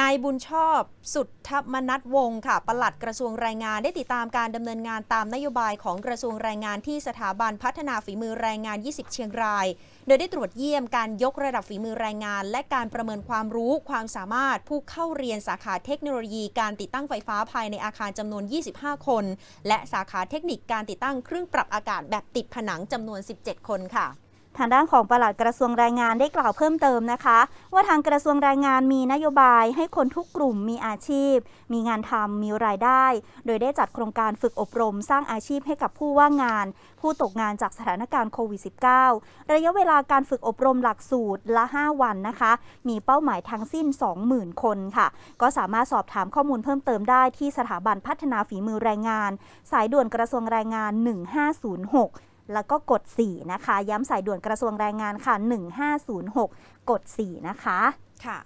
นายบุญชอบสุทธมนัทวงศ์ค่ะ ปลัดกระทรวงแรงงานได้ติดตามการดำเนินงานตามนโยบายของกระทรวงแรงงานที่สถาบันพัฒนาฝีมือแรงงาน 20 เชียงราย โดยได้ตรวจเยี่ยมการยกระดับฝีมือแรงงาน และการประเมินความรู้ความสามารถผู้เข้าเรียนสาขาเทคโนโลยีการติดตั้งไฟฟ้าภายในอาคารจำนวน 25 คน และสาขาเทคนิคการติดตั้งเครื่องปรับอากาศแบบติดผนังจำนวน 17 คนค่ะ ทางด้านของปลัดกระทรวงแรงงานได้กล่าวเพิ่มเติมนะคะ ว่าทางกระทรวงแรงงานมีนโยบายให้คนทุกกลุ่มมีอาชีพ มีงานทำมีรายได้ โดยได้จัดโครงการฝึกอบรม สร้างอาชีพให้กับผู้ว่างงาน ผู้ตกงานจากสถานการณ์โควิด -19 ระยะเวลาการฝึกอบรมหลักสูตรละ 5 วันนะคะ มีเป้าหมายทั้งสิ้น 20,000 คนค่ะ ก็สามารถสอบถามข้อมูลเพิ่มเติมได้ที่สถาบันพัฒนาฝีมือแรงงาน สายด่วนกระทรวงแรงงาน 1506 แล้วก็กด 4 นะคะ ย้ำสายด่วนกระทรวงแรงงานค่ะ 1506 กด 4 นะคะ ค่ะ